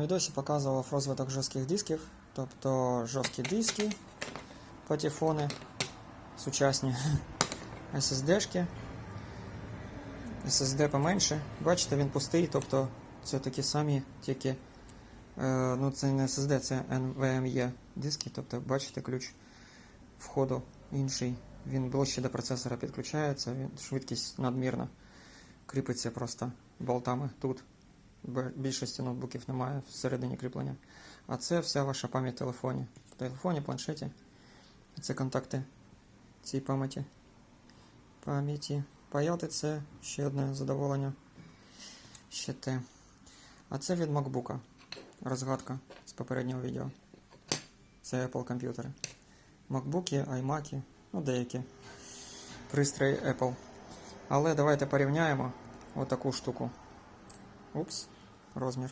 відосі показував розвиток жорстких дисків, тобто жорсткі диски, патефони, сучасні SSD-шки, SSD поменше. Бачите, він пустий, тобто це такі самі, тільки е, ну це не SSD, це NVMe диски, тобто бачите ключ входу інший. Він ближче до процесора підключається, він швидкість надмірна. Кріпиться просто болтами тут. Більшості ноутбуків немає всередині кріплення. А це вся ваша пам'ять в телефоні. В телефоні, планшеті. Це контакти цієї пам'яті. Пам'яті. Паяти це ще одне задоволення. Ще те. А це від MacBook. Розгадка з попереднього відео. Це Apple комп'ютери. MacBook, iMac, ну деякі пристрої Apple. Але давайте порівняємо отаку штуку. Упс, розмір.